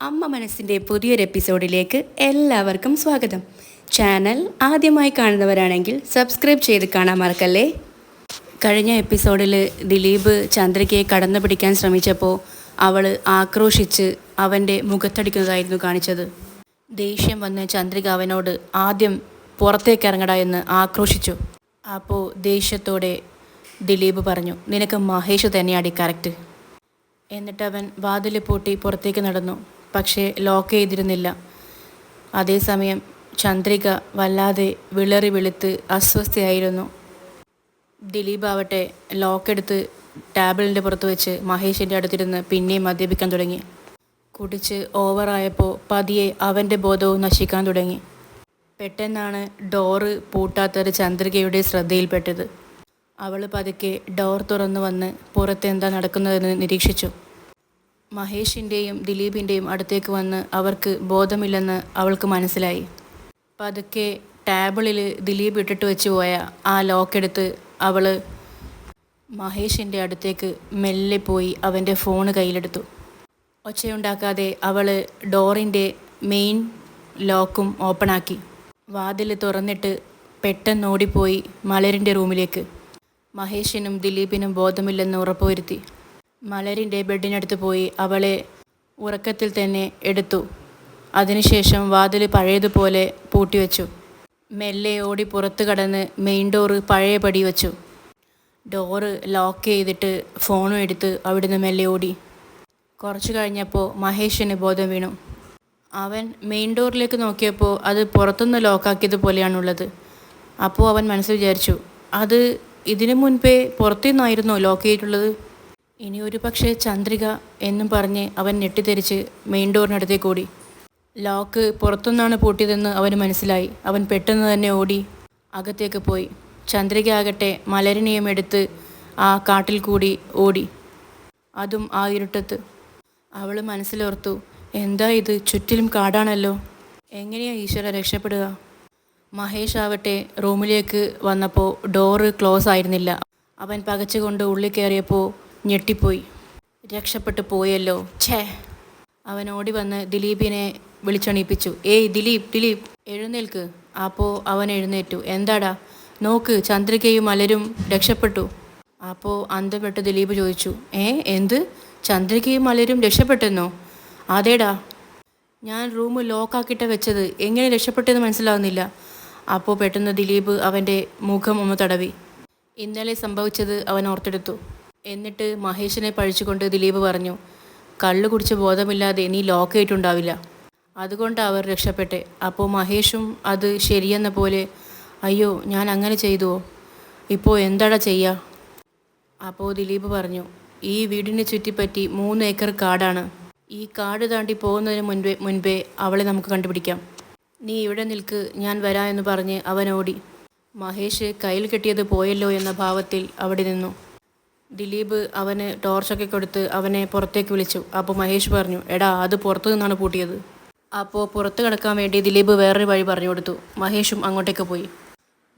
അമ്മ മനസ്സിന്റെ പുതിയൊരു എപ്പിസോഡിലേക്ക് എല്ലാവർക്കും സ്വാഗതം. ചാനൽ ആദ്യമായി കാണുന്നവരാണെങ്കിൽ സബ്സ്ക്രൈബ് ചെയ്ത് കാണാൻ മറക്കല്ലേ? കഴിഞ്ഞ എപ്പിസോഡിൽ ദിലീപ് ചന്ദ്രികയെ കടന്നു പിടിക്കാൻ ശ്രമിച്ചപ്പോൾ അവൾ ആക്രോശിച്ച് അവന്റെ മുഖത്തടിക്കുന്നതായിരുന്നു കാണിച്ചത്. ദേഷ്യം വന്ന് ചന്ദ്രിക അവനോട് ആദ്യം പുറത്തേക്ക് ഇറങ്ങടാ എന്ന് ആക്രോശിച്ചു. അപ്പോൾ ദേഷ്യത്തോടെ ദിലീപ് പറഞ്ഞു നിനക്ക് മഹേഷ് തന്നെയാടി കറക്റ്റ്. എന്നിട്ട് അവൻ വാതിൽ പൂട്ടി പുറത്തേക്ക് നടന്നു. പക്ഷേ ലോക്ക് ചെയ്തിരുന്നില്ല. അതേസമയം ചന്ദ്രിക വല്ലാതെ വിളറി വെളുത്ത് അസ്വസ്ഥയായിരുന്നു. ദിലീപ് ആവട്ടെ ലോക്കെടുത്ത് ടാബിളിന്റെ പുറത്ത് വെച്ച് മഹേഷിന്റെ അടുത്തിരുന്ന് പിന്നെയും മദ്യപിക്കാൻ തുടങ്ങി. കുടിച്ച് ഓവറായപ്പോൾ പതിയെ അവന്റെ ബോധവും നശിക്കാൻ തുടങ്ങി. പെട്ടെന്നാണ് ഡോറ് പൂട്ടാത്തൊരു ചന്ദ്രികയുടെ ശ്രദ്ധയിൽപ്പെട്ടത്. അവൾ പതുക്കെ ഡോർ തുറന്നു വന്ന് പുറത്തെന്താ നടക്കുന്നതെന്ന് നിരീക്ഷിച്ചു. മഹേഷിന്റെയും ദിലീപിന്റെയും അടുത്തേക്ക് വന്ന് അവർക്ക് ബോധമില്ലെന്ന് അവൾക്ക് മനസ്സിലായി. പതുക്കെ ടേബിളിൽ ദിലീപ് ഇട്ടിട്ട് വെച്ച് പോയ ആ ലോക്കെടുത്ത് അവൾ മഹേഷിന്റെ അടുത്തേക്ക് മെല്ലെ പോയി അവന്റെ ഫോണ് കയ്യിലെടുത്തു. ഒച്ചയുണ്ടാക്കാതെ അവൾ ഡോറിന്റെ മെയിൻ ലോക്കും ഓപ്പണാക്കി വാതിൽ തുറന്നിട്ട് പെട്ടെന്ന് ഓടിപ്പോയി മലരിന്റെ റൂമിലേക്ക്. മഹേഷിനും ദിലീപിനും ബോധമില്ലെന്ന് ഉറപ്പുവരുത്തി. മലരിന്റെ ബെഡിനടുത്ത് പോയി അവളെ ഉറക്കത്തിൽ തന്നെ എടുത്തു. അതിനുശേഷം വാതിൽ പഴയതുപോലെ പൂട്ടിവെച്ചു. മെല്ലെ ഓടി പുറത്തു കടന്ന് മെയിൻ ഡോറ് പഴയപടി വെച്ചു. ഡോറ് ലോക്ക് ചെയ്തിട്ട് ഫോണും എടുത്ത് അവിടുന്ന് മെല്ലെ ഓടി. കുറച്ച് കഴിഞ്ഞപ്പോൾ മഹേഷിന് ബോധം വീണു. അവൻ മെയിൻ ഡോറിലേക്ക് നോക്കിയപ്പോൾ അത് പുറത്തുനിന്ന് ലോക്കാക്കിയതുപോലെയാണുള്ളത് അപ്പോൾ അവൻ മനസ്സിൽ വിചാരിച്ചു അത് ഇതിനു മുൻപേ പുറത്തുനിന്നായിരുന്നോ ലോക്ക് ചെയ്തിട്ടുള്ളത്? ഇനി ഒരു പക്ഷേ ചന്ദ്രിക എന്നും പറഞ്ഞ് അവൻ ഞെട്ടിത്തെരിച്ച് മെയിൻ ഡോറിനടുത്തേക്ക് ഓടി ലോക്ക് പുറത്തുനിന്നാണ് പൂട്ടിയതെന്ന് അവന് മനസ്സിലായി. അവൻ പെട്ടെന്ന് തന്നെ ഓടി അകത്തേക്ക് പോയി. ചന്ദ്രിക ആകട്ടെ മലരിനെയും എടുത്ത് ആ കാട്ടിൽ കൂടി ഓടി. അതും ആ ഇരുട്ടത്ത്. അവൾ മനസ്സിലോർത്തു എന്താ ഇത്? ചുറ്റിലും കാടാണല്ലോ. എങ്ങനെയാ ഈശ്വര രക്ഷപ്പെടുക? മഹേഷ് ആവട്ടെ റൂമിലേക്ക് വന്നപ്പോൾ ഡോറ് ക്ലോസ് ആയിരുന്നില്ല. അവൻ പകച്ചുകൊണ്ട് ഉള്ളിൽ കയറിയപ്പോൾ ഞെട്ടിപ്പോയി. രക്ഷപ്പെട്ടു പോയല്ലോ. ഛേ. അവൻ ഓടി വന്ന് ദിലീപിനെ വിളിച്ചണീപ്പിച്ചു. ഏയ് ദിലീപ് ദിലീപ് എഴുന്നേൽക്ക്. അപ്പോൾ അവൻ എഴുന്നേറ്റു. എന്താടാ? നോക്ക് ചന്ദ്രികയും മലരും രക്ഷപ്പെട്ടു. അപ്പോൾ അന്തം വിട്ട് ദിലീപ് ചോദിച്ചു ഏ എന്ത്? ചന്ദ്രികയും മലരും രക്ഷപ്പെട്ടെന്നോ? അതേടാ. ഞാൻ റൂം ലോക്കാക്കിയിട്ട് വെച്ചത്. എങ്ങനെ രക്ഷപ്പെട്ടെന്ന് മനസ്സിലാവുന്നില്ല. അപ്പോൾ പെട്ടെന്ന് ദിലീപ് അവന്റെ മുഖം ഒന്ന് തടവി. ഇന്നലെ സംഭവിച്ചത് അവൻ ഓർത്തെടുത്തു. എന്നിട്ട് മഹേഷിനെ പഴിച്ചുകൊണ്ട് ദിലീപ് പറഞ്ഞു കള്ളു കുടിച്ച് ബോധമില്ലാതെ നീ ലോക്കേറ്റുണ്ടാവില്ല അതുകൊണ്ട് അവർ രക്ഷപ്പെട്ടെ. അപ്പോൾ മഹേഷും അത് ശരിയെന്ന പോലെ അയ്യോ ഞാൻ അങ്ങനെ ചെയ്തുവോ? ഇപ്പോൾ എന്താടാ ചെയ്യുക അപ്പോൾ ദിലീപ് പറഞ്ഞു ഈ വീടിനെ ചുറ്റിപ്പറ്റി മൂന്ന് ഏക്കർ കാടാണ്. ഈ കാട് താണ്ടി പോകുന്നതിന് മുൻപേ മുൻപേ അവളെ നമുക്ക് കണ്ടുപിടിക്കാം. നീ ഇവിടെ നിൽക്ക് ഞാൻ വരാമെന്ന് പറഞ്ഞ് അവൻ ഓടി മഹേഷ് കയ്യിൽ കെട്ടിയത് പോയല്ലോ എന്ന ഭാവത്തിൽ അവിടെ നിന്നു. ദിലീപ് അവന് ടോർച്ചൊക്കെ കൊടുത്ത് അവനെ പുറത്തേക്ക് വിളിച്ചു. അപ്പോൾ മഹേഷ് പറഞ്ഞു എടാ അത് പുറത്തു നിന്നാണ് പൂട്ടിയത്. അപ്പോൾ പുറത്ത് കിടക്കാൻ വേണ്ടി ദിലീപ് വേറൊരു വഴി പറഞ്ഞു കൊടുത്തു. മഹേഷും അങ്ങോട്ടേക്ക് പോയി.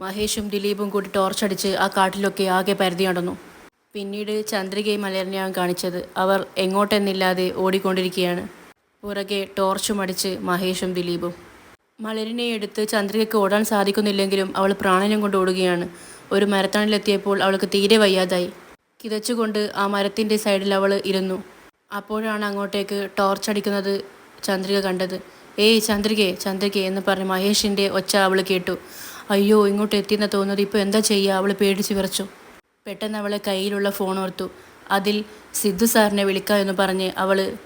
മഹേഷും ദിലീപും കൂടി ടോർച്ച് അടിച്ച് ആ കാട്ടിലൊക്കെ ആകെ പരിധി നടന്നു. പിന്നീട് ചന്ദ്രികയും മലയറിനെയാണ് കാണിച്ചത്. അവർ എങ്ങോട്ടെന്നില്ലാതെ ഓടിക്കൊണ്ടിരിക്കുകയാണ്. പുറകെ ടോർച്ചും അടിച്ച് മഹേഷും ദിലീപും. മലരിനെ എടുത്ത് ചന്ദ്രികയ്ക്ക് ഓടാൻ സാധിക്കുന്നില്ലെങ്കിലും അവൾ പ്രാണനം കൊണ്ട് ഓടുകയാണ്. ഒരു മരത്താണിലെത്തിയപ്പോൾ അവൾക്ക് തീരെ വയ്യാതായി. കിതച്ചുകൊണ്ട് ആ മരത്തിന്റെ സൈഡിൽ അവൾ ഇരുന്നു. അപ്പോഴാണ് അങ്ങോട്ടേക്ക് ടോർച്ച് അടിക്കുന്നത് ചന്ദ്രിക കണ്ടത്. ഏയ് ചന്ദ്രികേ ചന്ദ്രികേ എന്ന് പറഞ്ഞ് മഹേഷിന്റെ ഒച്ച അവൾ കേട്ടു. അയ്യോ ഇങ്ങോട്ട് എത്തിയെന്ന് തോന്നുന്നത് ഇപ്പോൾ എന്താ ചെയ്യുക? അവൾ പേടിച്ച് വിറച്ചു. പെട്ടെന്ന് അവളെ കയ്യിലുള്ള ഫോൺ ഓർത്തു. അതിൽ സിദ്ധു സാറിനെ വിളിക്കാം എന്ന് പറഞ്ഞ് അവൾ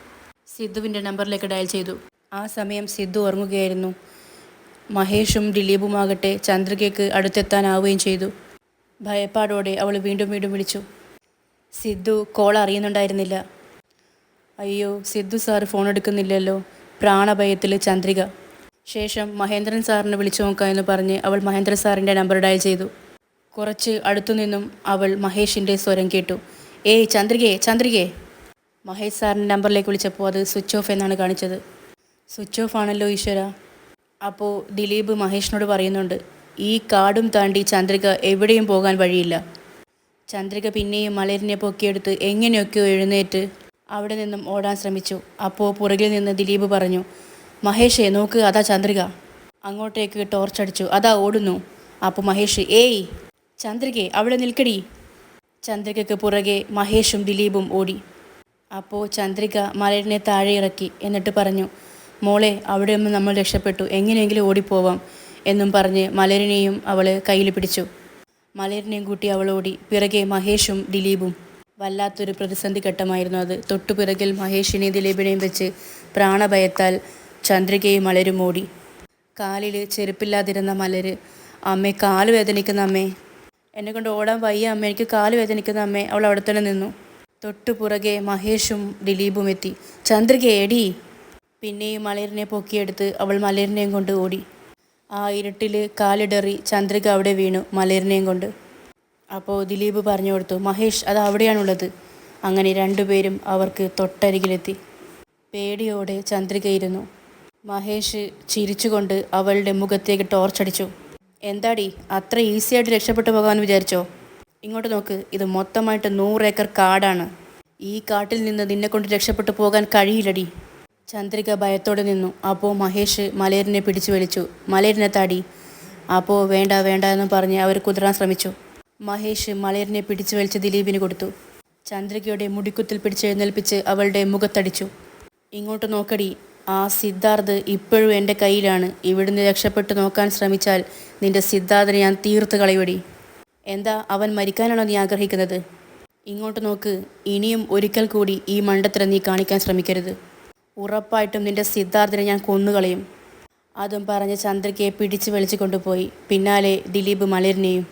സിദ്ധുവിന്റെ നമ്പറിലേക്ക് ഡയൽ ചെയ്തു. ആ സമയം സിദ്ധു ഉറങ്ങുകയായിരുന്നു. മഹേഷും ദിലീപുമാകട്ടെ ചന്ദ്രികയ്ക്ക് അടുത്തെത്താനാവുകയും ചെയ്തു. ഭയപ്പാടോടെ അവൾ വീണ്ടും വീണ്ടും വിളിച്ചു. സിദ്ധു കോൾ അറിയുന്നുണ്ടായിരുന്നില്ല. അയ്യോ സിദ്ധു സാർ ഫോൺ എടുക്കുന്നില്ലല്ലോ. പ്രാണഭയത്തിൽ ചന്ദ്രിക. ശേഷം മഹേന്ദ്രൻ സാറിനെ വിളിച്ചു നോക്കാം എന്ന് പറഞ്ഞ് അവൾ മഹേന്ദ്ര സാറിന്റെ നമ്പർ ഡയൽ ചെയ്തു. കുറച്ച് അടുത്തുനിന്നും അവൾ മഹേഷിന്റെ സ്വരം കേട്ടു. ഏയ് ചന്ദ്രികയെ ചന്ദ്രികയെ മഹേഷ് സാറിന്റെ നമ്പറിലേക്ക് വിളിച്ചപ്പോൾ അത് സ്വിച്ച് ഓഫ് എന്നാണ് കാണിച്ചത്. സ്വിച്ച് ഓഫ് ആണല്ലോ ഈശ്വര. അപ്പോൾ ദിലീപ് മഹേഷിനോട് പറയുന്നുണ്ട് ഈ കാടും താണ്ടി ചന്ദ്രിക എവിടെയും പോകാൻ വഴിയില്ല. ചന്ദ്രിക പിന്നെയും മലരിനെ പൊക്കിയെടുത്ത് എങ്ങനെയൊക്കെയോ എഴുന്നേറ്റ് അവിടെ നിന്നും ഓടാൻ ശ്രമിച്ചു. അപ്പോൾ പുറകിൽ നിന്ന് ദിലീപ് പറഞ്ഞു മഹേഷേ നോക്ക് അതാ ചന്ദ്രിക. അങ്ങോട്ടേക്ക് ടോർച്ചടിച്ചു അതാ ഓടുന്നു. അപ്പോൾ മഹേഷ് ഏയ് ചന്ദ്രികെ അവിടെ നിൽക്കടി. ചന്ദ്രികയ്ക്ക് പുറകെ മഹേഷും ദിലീപും ഓടി. അപ്പോൾ ചന്ദ്രിക മലരിനെ താഴെ ഇറക്കി എന്നിട്ട് പറഞ്ഞു മോളെ അവിടെ നമ്മൾ രക്ഷപ്പെട്ടു എങ്ങനെയെങ്കിലും ഓടിപ്പോവാം എന്നും പറഞ്ഞ് മലരിനെയും അവൾ കയ്യിൽ പിടിച്ചു. മലരിനെയും കൂട്ടി അവളോടി പിറകെ മഹേഷും ദിലീപും. വല്ലാത്തൊരു പ്രതിസന്ധി ഘട്ടമായിരുന്നു അത്. തൊട്ടുപിറകിൽ മഹേഷിനെയും ദിലീപിനെയും വെച്ച് പ്രാണഭയത്താൽ ചന്ദ്രികയും മലരും ഓടി. കാലിൽ ചെരുപ്പില്ലാതിരുന്ന മലര് അമ്മേ കാൽ വേദനിക്കുന്ന അമ്മേ. എന്നെ കൊണ്ട് ഓടാൻ വയ്യ അമ്മ. എനിക്ക് കാൽ വേദനിക്കുന്ന അമ്മേ. അവൾ അവിടെ തന്നെ നിന്നു. തൊട്ടു പുറകെ മഹേഷും ദിലീപും എത്തി. ചന്ദ്രിക എടി. പിന്നെയും മലരിനെ പൊക്കിയെടുത്ത് അവൾ മലരിനെയും കൊണ്ട് ഓടി. ആ ഇരുട്ടിൽ കാലിടറി ചന്ദ്രിക അവിടെ വീണു മലരിനെയും കൊണ്ട്. അപ്പോൾ ദിലീപ് പറഞ്ഞു കൊടുത്തു മഹേഷ് അത് അവിടെയാണുള്ളത്. അങ്ങനെ രണ്ടുപേരും അവർക്ക് തൊട്ടരികിലെത്തി. പേടിയോടെ ചന്ദ്രികയിരുന്നു മഹേഷ് ചിരിച്ചുകൊണ്ട് അവളുടെ മുഖത്തേക്ക് ടോർച്ചടിച്ചു എന്താടി അത്ര ഈസിയായിട്ട് രക്ഷപ്പെട്ടു പോകാമെന്ന് വിചാരിച്ചോ? ഇങ്ങോട്ട് നോക്ക് ഇത് മൊത്തമായിട്ട് നൂറ് ഏക്കർ കാടാണ്. ഈ കാട്ടിൽ നിന്ന് നിന്നെ കൊണ്ട് രക്ഷപ്പെട്ടു പോകാൻ കഴിയില്ലടി. ചന്ദ്രിക ഭയത്തോടെ നിന്നു. അപ്പോൾ മഹേഷ് മലേരിനെ പിടിച്ചു വലിച്ചു. മലേരിനെ താടി. അപ്പോൾ വേണ്ട വേണ്ട എന്ന് പറഞ്ഞ് അവർ കുതിരാൻ ശ്രമിച്ചു. മഹേഷ് മലേരിനെ പിടിച്ചു വലിച്ച് ദിലീപിന് കൊടുത്തു. ചന്ദ്രികയുടെ മുടിക്കുത്തിൽ പിടിച്ചെഴുന്നേൽപ്പിച്ച് അവളുടെ മുഖത്തടിച്ചു. ഇങ്ങോട്ട് നോക്കടി. ആ സിദ്ധാർത്ഥ് ഇപ്പോഴും എന്റെ കയ്യിലാണ്. ഇവിടുന്ന് രക്ഷപ്പെട്ട് നോക്കാൻ ശ്രമിച്ചാൽ നിന്റെ സിദ്ധാർത്ഥിനെ ഞാൻ തീർത്ത് കളയുവടി. എന്താ അവൻ മരിക്കാനാണോ നീ ആഗ്രഹിക്കുന്നത്? ഇങ്ങോട്ട് നോക്ക്. ഇനിയും ഒരിക്കൽ കൂടി ഈ മണ്ടത്തരം നീ കാണിക്കാൻ ശ്രമിക്കരുത്. ഉറപ്പായിട്ടും നിന്റെ സിദ്ധാർത്ഥിനെ ഞാൻ കൊന്നുകളയും. അതും പറഞ്ഞ് ചന്ദ്രികയെ പിടിച്ചു വലിച്ചു കൊണ്ടുപോയി. പിന്നാലെ ദിലീപ് മലരിനെയും.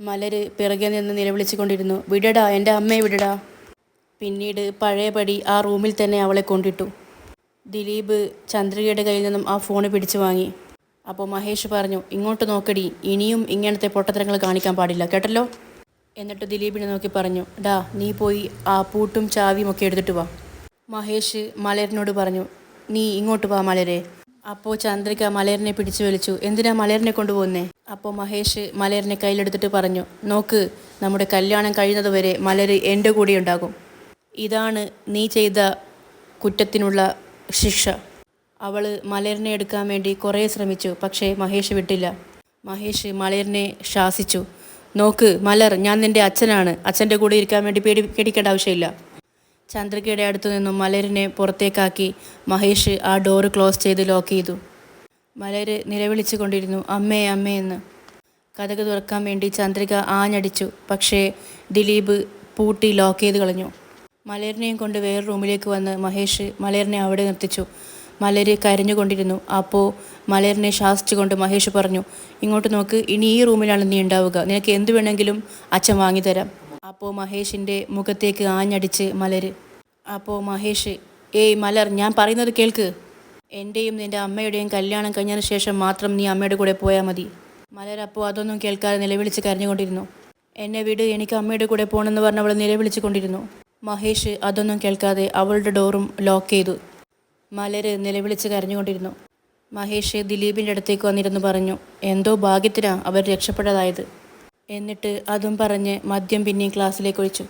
മലര് പിറകെ നിന്ന് നിലവിളിച്ചുകൊണ്ടിരുന്നു. വിടടാ എന്റെ അമ്മയെ വിടടാ. പിന്നീട് പഴയപടി ആ റൂമിൽ തന്നെ അവളെ കൊണ്ടിട്ടു. ദിലീപ് ചന്ദ്രികയുടെ കയ്യിൽ നിന്നും ആ ഫോൺ പിടിച്ചു വാങ്ങി. അപ്പോൾ മഹേഷ് പറഞ്ഞു ഇങ്ങോട്ട് നോക്കടി. ഇനിയും ഇങ്ങനത്തെ പൊട്ടത്തരങ്ങൾ കാണിക്കാൻ പാടില്ല. കേട്ടല്ലോ? എന്നിട്ട് ദിലീപിനെ നോക്കി പറഞ്ഞു ഡാ നീ പോയി ആ പൂട്ടും ചാവിയും ഒക്കെ എടുത്തിട്ട് വാ. മഹേഷ് മലയറിനോട് പറഞ്ഞു നീ ഇങ്ങോട്ട് വാ മലരെ. അപ്പോൾ ചന്ദ്രിക മലയറിനെ പിടിച്ചു വലിച്ചു എന്തിനാ മലയറിനെ കൊണ്ടുപോകുന്നേ? അപ്പോൾ മഹേഷ് മലയറിനെ കയ്യിലെടുത്തിട്ട് പറഞ്ഞു നോക്ക് നമ്മുടെ കല്യാണം കഴിയുന്നതുവരെ മലര് എന്റെ കൂടെ ഉണ്ടാകും. ഇതാണ് നീ ചെയ്ത കുറ്റത്തിനുള്ള ശിക്ഷ. അവൾ മലയറിനെ എടുക്കാൻ വേണ്ടി കുറേ ശ്രമിച്ചു പക്ഷേ മഹേഷ് വിട്ടില്ല. മഹേഷ് മലയറിനെ ശാസിച്ചു നോക്ക് മലർ ഞാൻ നിന്റെ അച്ഛനാണ്. അച്ഛന്റെ കൂടെ ഇരിക്കാൻ വേണ്ടി പേടി പേടിക്കേണ്ട ആവശ്യമില്ല. ചന്ദ്രികയുടെ അടുത്തു നിന്നും മലരിനെ പുറത്തേക്കാക്കി മഹേഷ് ആ ഡോറ് ക്ലോസ് ചെയ്ത് ലോക്ക് ചെയ്തു. മലര് നിലവിളിച്ചു കൊണ്ടിരുന്നു അമ്മേ അമ്മേ എന്ന്. കഥക് തുറക്കാൻ വേണ്ടി ചന്ദ്രിക ആഞ്ഞടിച്ചു പക്ഷേ ദിലീപ് പൂട്ടി ലോക്ക് ചെയ്ത് കളഞ്ഞു. മലരിനെയും കൊണ്ട് വേറെ റൂമിലേക്ക് വന്ന് മഹേഷ് മലരിനെ അവിടെ നിർത്തിച്ചു. മലര് കരഞ്ഞുകൊണ്ടിരുന്നു അപ്പോൾ മലരിനെ ശാസിച്ചുകൊണ്ട് മഹേഷ് പറഞ്ഞു ഇങ്ങോട്ട് നോക്ക് ഇനി ഈ റൂമിലാണ് നീ ഉണ്ടാവുക. നിനക്ക് എന്ത് വേണമെങ്കിലും അച്ഛൻ വാങ്ങിത്തരാം. അപ്പോൾ മഹേഷിന്റെ മുഖത്തേക്ക് ആഞ്ഞടിച്ച് മലര്. അപ്പോൾ മഹേഷ് ഏയ് മലർ ഞാൻ പറയുന്നത് കേൾക്ക്. എന്റെയും നിന്റെ അമ്മയുടെയും കല്യാണം കഴിഞ്ഞതിന് ശേഷം മാത്രം നീ അമ്മയുടെ കൂടെ പോയാൽ മതി. മലർ അപ്പോൾ അതൊന്നും കേൾക്കാതെ നിലവിളിച്ച് കരഞ്ഞുകൊണ്ടിരുന്നു. എന്നെ വിട് എനിക്ക് അമ്മയുടെ കൂടെ പോകണമെന്ന് പറഞ്ഞ് അവൾ നിലവിളിച്ചു കൊണ്ടിരുന്നു. മഹേഷ് അതൊന്നും കേൾക്കാതെ അവളുടെ ഡോറും ലോക്ക് ചെയ്തു. മലര് നിലവിളിച്ച് കരഞ്ഞുകൊണ്ടിരുന്നു. മഹേഷ് ദിലീപിന്റെ അടുത്തേക്ക് വന്നിരുന്നു പറഞ്ഞു എന്തോ ഭാഗ്യത്തിനാ അവർ രക്ഷപ്പെട്ടതായത് എന്നിട്ട് അതും പറഞ്ഞ് മദ്യം പിന്നെയും ക്ലാസ്സിലേക്ക് ഒഴിച്ചു.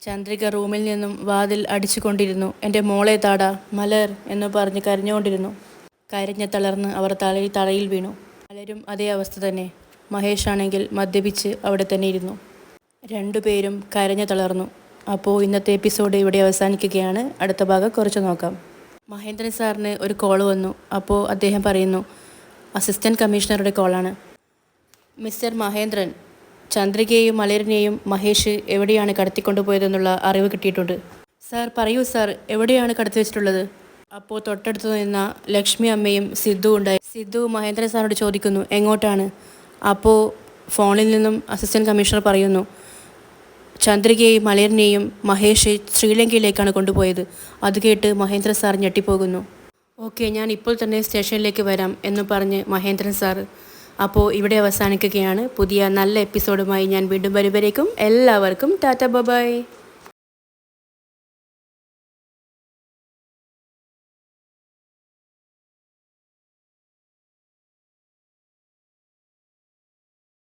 ചന്ദ്രിക റൂമിൽ നിന്നും വാതിൽ അടിച്ചുകൊണ്ടിരുന്നു. എന്റെ മോളെ താടാ മലർ എന്ന് പറഞ്ഞ് കരഞ്ഞുകൊണ്ടിരുന്നു. കരഞ്ഞ് തളർന്ന് അവർ തലയിൽ തറയിൽ വീണു. പലരും അതേ അവസ്ഥ തന്നെ. മഹേഷ് ആണെങ്കിൽ മദ്യപിച്ച് അവിടെ തന്നെ ഇരുന്നു. രണ്ടുപേരും കരഞ്ഞു തളർന്നു. അപ്പോൾ ഇന്നത്തെ എപ്പിസോഡ് ഇവിടെ അവസാനിക്കുകയാണ്. അടുത്ത ഭാഗം കുറച്ച് നോക്കാം. മഹേന്ദ്രൻ സാറിന് ഒരു കോൾ വന്നു. അപ്പോൾ അദ്ദേഹം പറയുന്നു അസിസ്റ്റന്റ് കമ്മീഷണറുടെ കോളാണ് മിസ്റ്റർ മഹേന്ദ്രൻ ചന്ദ്രികയെയും മലരിനെയും മഹേഷ് എവിടെയാണ് കടത്തിക്കൊണ്ടുപോയതെന്നുള്ള അറിവ് കിട്ടിയിട്ടുണ്ട്. സാർ പറയൂ സാർ എവിടെയാണ് കടത്തി വെച്ചിട്ടുള്ളത് അപ്പോൾ തൊട്ടടുത്ത് നിന്ന ലക്ഷ്മി അമ്മയും സിദ്ധു ഉണ്ടായി. സിദ്ധു മഹേന്ദ്ര സാറിനോട് ചോദിക്കുന്നു എങ്ങോട്ടാണ്? അപ്പോൾ ഫോണിൽ നിന്നും അസിസ്റ്റന്റ് കമ്മീഷണർ പറയുന്നു ചന്ദ്രികയെയും മലയറിനെയും മഹേഷ് ശ്രീലങ്കയിലേക്കാണ് കൊണ്ടുപോയത്. അത് കേട്ട് മഹേന്ദ്ര സാർ ഞെട്ടിപ്പോകുന്നു. ഓക്കെ ഞാൻ ഇപ്പോൾ തന്നെ സ്റ്റേഷനിലേക്ക് വരാം എന്ന് പറഞ്ഞ് മഹേന്ദ്രൻ സാർ അപ്പോൾ ഇവിടെ അവസാനിക്കുകയാണ്. പുതിയ നല്ല എപ്പിസോഡുമായി ഞാൻ വീണ്ടും വരുവരേക്കും എല്ലാവർക്കും ടാറ്റ ബബായ്